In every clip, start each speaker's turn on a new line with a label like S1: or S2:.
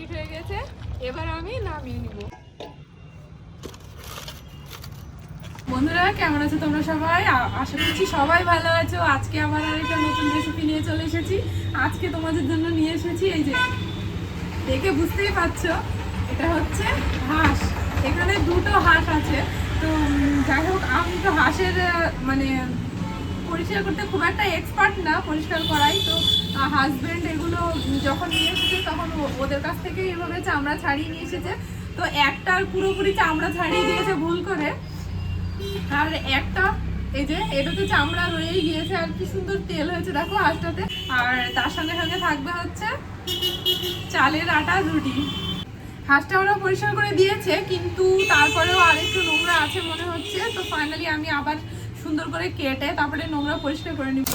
S1: Complete হয়ে গেছে। এবার আমি নামিয়ে নিব। বন্ধুরা, কেমন আছো তোমরা সবাই? আশা করছি সবাই ভালো আছো। আজকে আবার নতুন রেসিপি নিয়ে চলে এসেছি। আজকে তোমাদের জন্য নিয়ে এসেছি এই যে, দেখে বুঝতেই পারছ, এটা হচ্ছে হাঁস। এখানে দুটো হাঁস আছে। তো যাই হোক, আমি তো হাঁসের মানে পরিষ্কার করতে খুব একটা এক্সপার্ট না পরিষ্কার করাই। তো হাজবেন্ড এগুলো যখন নিয়ে এসেছে তখন ওদের কাছ থেকে এভাবে চামড়া ছাড়িয়ে নিয়ে এসেছে। তো একটার পুরোপুরি চামড়া ছাড়িয়ে দিয়েছে ভুল করে। আর একটা, এই যে এটাতে চামড়া রয়েই গিয়েছে, আর কি সুন্দর তেল হয়েছে, দেখো হাঁসটাতে আর তার সঙ্গে সঙ্গে থাকবে হচ্ছে চালের আটা রুটি। হাঁসটা ওরা পরিষ্কার করে দিয়েছে, কিন্তু তারপরেও আরেকটু নোংরা আছে মনে হচ্ছে। তো ফাইনালি আমি আবার সুন্দর করে কেটে তারপরে নোংরা পরিষ্কার করে নিব।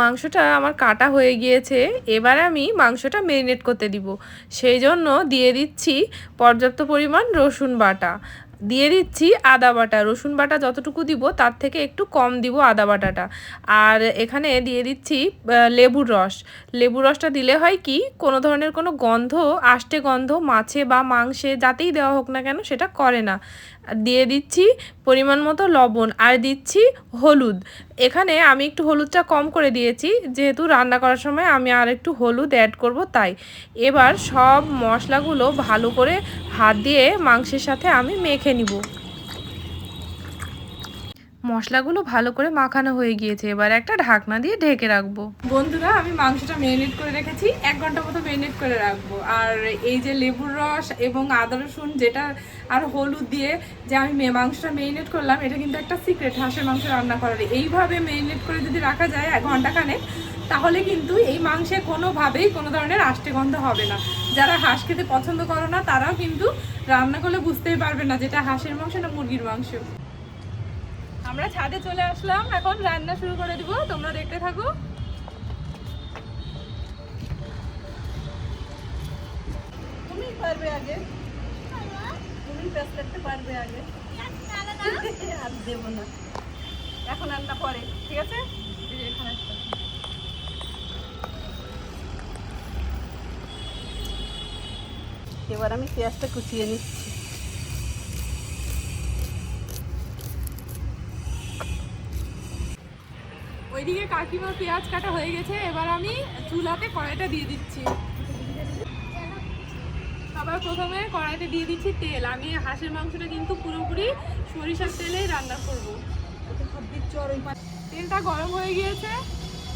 S2: মাংসটা আমার কাটা হয়ে গিয়েছে, এবার আমি মাংসটা মেরিনেট করতে দিব। সেই জন্য দিয়ে দিচ্ছি পর্যাপ্ত পরিমাণ রসুন বাটা। দিয়ে দিচ্ছি আদা বাটা। রসুন বাটা যতটুকু দিব, তার থেকে একটু কম দিব আদা বাটাটা। আর এখানে দিয়ে দিচ্ছি লেবুর রস। লেবুর রসটা দিলে হয় কি, কোনো ধরনের কোনো গন্ধ, আষ্টে গন্ধ মাছে বা মাংসে যাতেই দেওয়া হোক না কেন, সেটা করে না। দিয়ে দিচ্ছি পরিমাণ মতো লবণ আর দিচ্ছি হলুদ। এখানে আমি একটু হলুদটা কম করে দিয়েছি, যেহেতু রান্না করার সময় আমি আর একটু হলুদ অ্যাড করব তাই। এবার সব মশলাগুলো ভালো করে হাত দিয়ে মাংসের সাথে আমি মেখে নিব। মশলাগুলো ভালো করে মাখানো হয়ে গিয়েছে। এবার একটা ঢাকনা দিয়ে ঢেকে রাখব।
S1: বন্ধুরা, আমি মাংসটা মেরিনেট করে রেখেছি। এক ঘণ্টা মতো মেরিনেট করে রাখব। আর এই যে লেবুর রস এবং আদা, রসুন যেটা আর হলুদ দিয়ে যে আমি মাংসটা মেরিনেট করলাম, এটা কিন্তু একটা সিক্রেট হাঁসের মাংস রান্না করার। এইভাবে মেরিনেট করে যদি রাখা যায় এক ঘন্টাখানেক, তাহলে কিন্তু এই মাংসে কোনোভাবেই কোনো ধরনের আষ্টে গন্ধ হবে না। যারা হাঁস খেতে পছন্দ করো না, তারাও কিন্তু রান্না করলে বুঝতেই পারবে না যেটা হাঁসের মাংস না মুরগির মাংস। আমরা ছাদে চলে আসলাম, এখন রান্না শুরু করে দিব, তোমরা দেখতে থাকো।
S3: তুমি পারবে আগে। তুমি পেস্ট করতে পারবে আগে। আর দেবো না। এখন রান্না ঠিক আছে। এবার আমি পেঁয়াজটা কুচিয়ে নিচ্ছি।
S1: ওইদিকে কাকিমা পেঁয়াজ কাটা হয়ে গেছে, এবার আমি চুলাতে কড়াইটা দিয়ে দিচ্ছি। আবার প্রথমে কড়াইতে দিয়ে দিচ্ছি তেল। আমি হাঁসের মাংসটা কিন্তু পুরোপুরি সরিষার তেলেই রান্না করব। তেলটা গরম হয়ে গিয়েছে।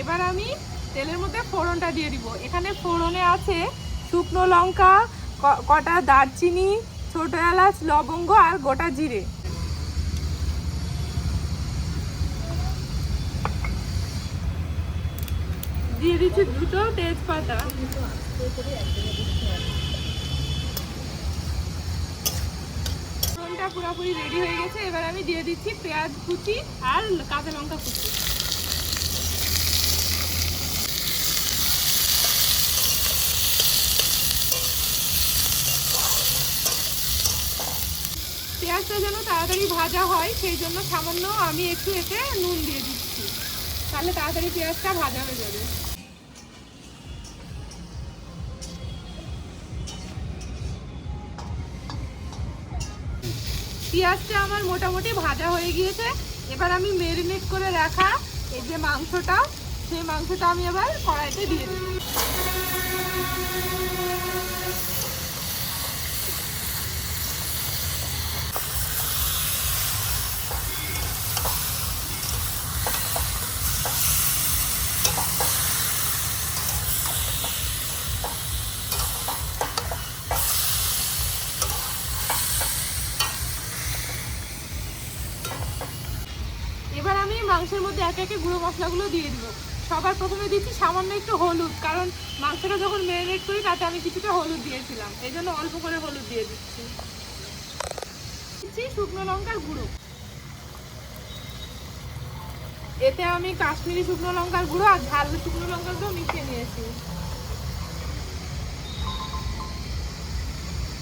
S1: এবার আমি তেলের মধ্যে ফোড়নটা দিয়ে দিব। এখানে ফোড়নে আছে শুকনো লঙ্কা কটা দারচিনি, ছোটো এলাচ, লবঙ্গ আর গোটা জিরে। দিয়ে দিচ্ছি দুটো তেজপাতা। ফোড়নটা পুরোপুরি রেডি হয়ে গেছে। এবার আমি দিয়ে দিচ্ছি পেঁয়াজ কুচি আর কাঁচা লঙ্কা কুচি। পেঁয়াজটা যেন তাড়াতাড়ি ভাজা হয়, সেই জন্য সামান্য আমি একটু এতে নুন দিয়ে দিচ্ছি। তাহলে তাড়াতাড়ি পেঁয়াজটা ভাজা হয়ে যাবে। পেঁয়াজটা আমার মোটামুটি ভাজা হয়ে গিয়েছে। এবার আমি মেরিনেট করে রাখা এই যে মাংসটা, সেই মাংসটা আমি এবার কড়াইতে দিয়ে দিই এবার আমি মাংসের মধ্যে একে একে গুঁড়ো মশলাগুলো দিয়ে দিব। সবার প্রথমে দিচ্ছি সামান্য একটু হলুদ, কারণ মাংসটা যখন ম্যারিনেট করি তাতে আমি কিছুটা হলুদ দিয়েছিলাম। এই জন্য অল্প করে হলুদ দিয়ে দিচ্ছি। দিচ্ছি শুকনো লঙ্কার গুঁড়ো। এতে আমি কাশ্মীরি শুকনো লঙ্কার গুঁড়ো আর ঝাল শুকনো লঙ্কার গুঁড়ো মিশিয়ে নিয়েছি।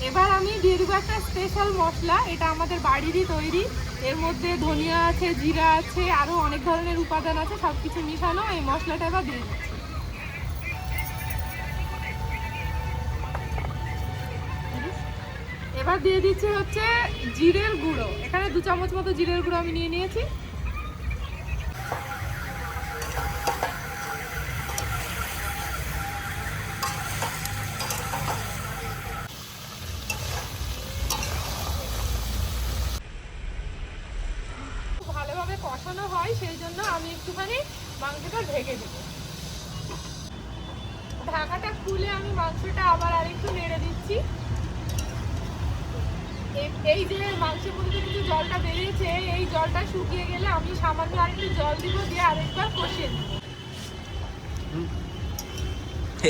S1: এবার আমি দিয়ে দেবো একটা স্পেশাল মশলা, এটা আমাদের বাড়িরই তৈরি। এর মধ্যে ধনিয়া আছে, জিরা আছে আরও অনেক ধরনের উপাদান আছে সব কিছু মিশানো এই মশলাটা এবার দিয়ে দিচ্ছি। এবার দিয়ে দিচ্ছি হচ্ছে জিরের গুঁড়ো। এখানে দু চামচ মতো জিরের গুঁড়ো আমি নিয়ে নিয়েছি। খুব কষানো হয় সেই জন্য আমি একটুখানি মাংসটা ঢেকে দেব। ঢাকাটা খুলে আমি মাংসটা আবার আরেকটু নেড়ে দিচ্ছি। এই যে মাংসের মধ্যে কিন্তু জলটা বেরিয়েছে এই জলটা শুকিয়ে গেলে আমি সামান্য আরেকটু জল দিব দিয়ে আরেকবার কষিয়ে দেবো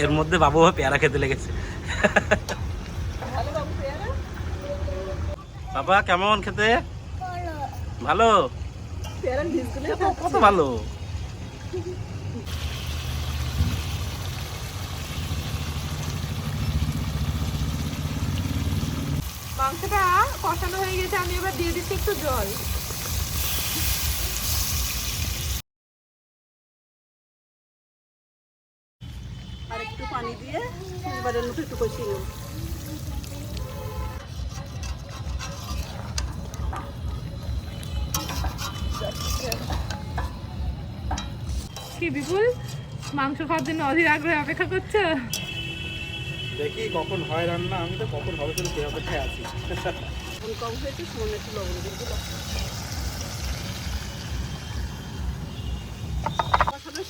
S4: এর মধ্যে বাবু পেয়ারা খেতে লেগেছে।
S3: ভালো বাবু পেয়ারা?
S4: বাবা কেমন খেতে? ভালো? কত ভালো?
S1: মাংসটা কষানো হয়ে গেছে আমি এবার দিয়ে দিচ্ছি একটু জল।
S3: আর একটু পানি দিয়ে এবারের মতো একটু কষিয়ে
S1: কি বিপুল। মাংস খাওয়ার জন্য অধীর আগ্রহে অপেক্ষা করছ?
S5: দেখি কখন হয় রান্না। আমি তো কখন হবে শুধু সেই অপেক্ষায় আছি।
S3: এখন কম হয়েছে সামান্য একটু লবণ দিয়ে দিলাম।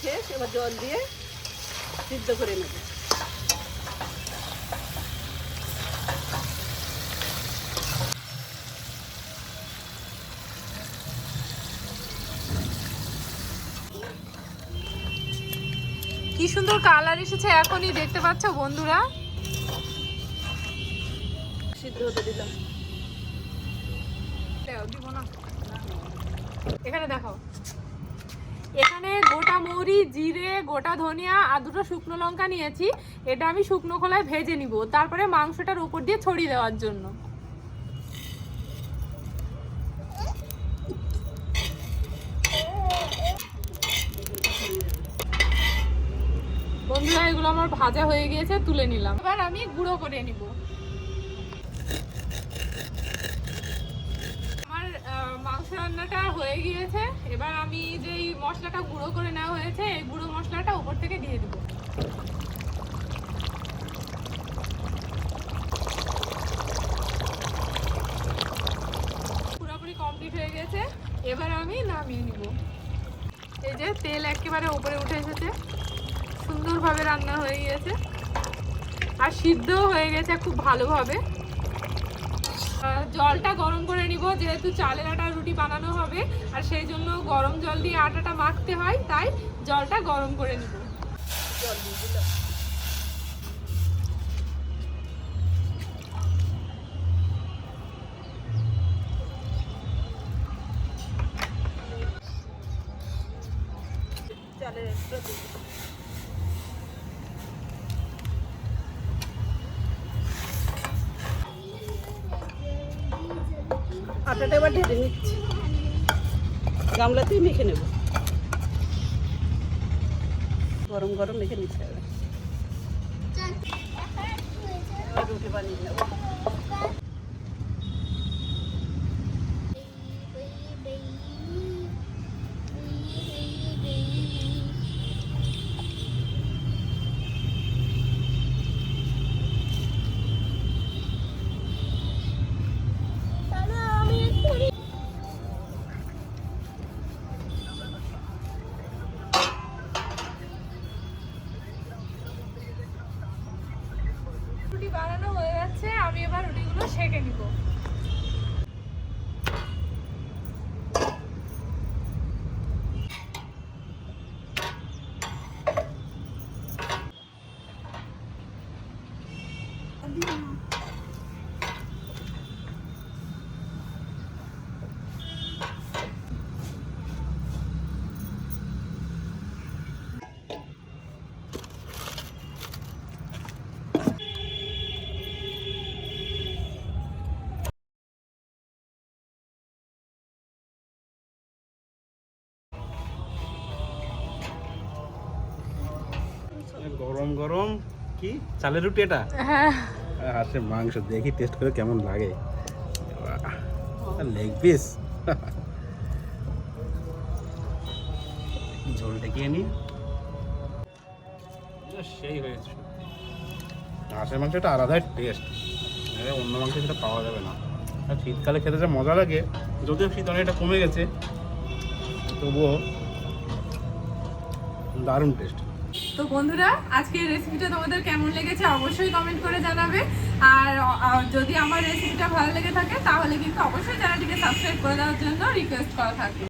S3: শেষ এবার জল দিয়ে সিদ্ধ করে নেব।
S1: সুন্দর কালার এসেছে এখনই দেখতে পাচ্ছ বন্ধুরা।
S3: সিদ্ধ হতে দিলাম।
S1: এখানে দেখো। এখানে গোটা মৌরি জিরে গোটা ধনিয়া আর দুটো শুকনো লঙ্কা নিয়েছি। এটা আমি শুকনো খোলায় ভেজে নিব। তারপরে মাংসটার উপর দিয়ে ছড়িয়ে দেওয়ার জন্য বন্ধুরা এগুলো আমার ভাজা হয়ে গিয়েছে, তুলে নিলাম। এবার আমি গুঁড়ো করে নিব। আমার মাংস রান্নাটা হয়ে গিয়েছে। এবার আমি যেই মশলাটা গুঁড়ো করে নেওয়া হয়েছে, এই গুঁড়ো মশলাটা উপর থেকে দিয়ে দিব। পুরোপুরি কমপ্লিট হয়ে গেছে। এবার আমি নামিয়ে নিব। এই যে তেল একেবারে উপরে উঠে এসেছে। সুন্দরভাবে রান্না হয়ে গেছে আর সিদ্ধও হয়ে গেছে খুব ভালোভাবে। জলটা গরম করে নিব, যেহেতু চালের আটা রুটি বানানো হবে, আর সেই জন্য গরম জল দিয়ে আটাটা মাখতে হয়, তাই জলটা গরম করে নিব।
S3: জল দিয়ে আটাটা এবার ঢেলে নিচ্ছি। গামলাতেই মেখে নেব। গরম গরম মেখে এবার এবার রুটি বানিয়ে নেব।
S1: রুটি বানানো হয়ে যাচ্ছে আমি এবার রুটিগুলো সেঁকে নিব।
S5: গরম গরম কি? চালের রুটি এটা?
S6: হ্যাঁ।
S5: আর হাঁসের মাংস দেখি টেস্ট করে কেমন লাগে। লেগ পিস ঝোল টেকিয়ে নি। সেই হয়েছে। হাঁসের মাংসটা আলাদাই টেস্ট অন্য মাংস সেটা পাওয়া যাবে না। আর শীতকালে খেতে যা মজা লাগে যদিও শীত অনেকটা কমে গেছে তবুও দারুণ টেস্ট
S1: তো বন্ধুরা আজকে রেসিপিটা তোমাদের কেমন লেগেছে অবশ্যই কমেন্ট করে জানাবে। আর যদি আমার রেসিপিটা ভালো লেগে থাকে, তাহলে কিন্তু অবশ্যই চ্যানেলটিকে সাবস্ক্রাইব করে দেওয়ার জন্য রিকোয়েস্ট করা থাকবে।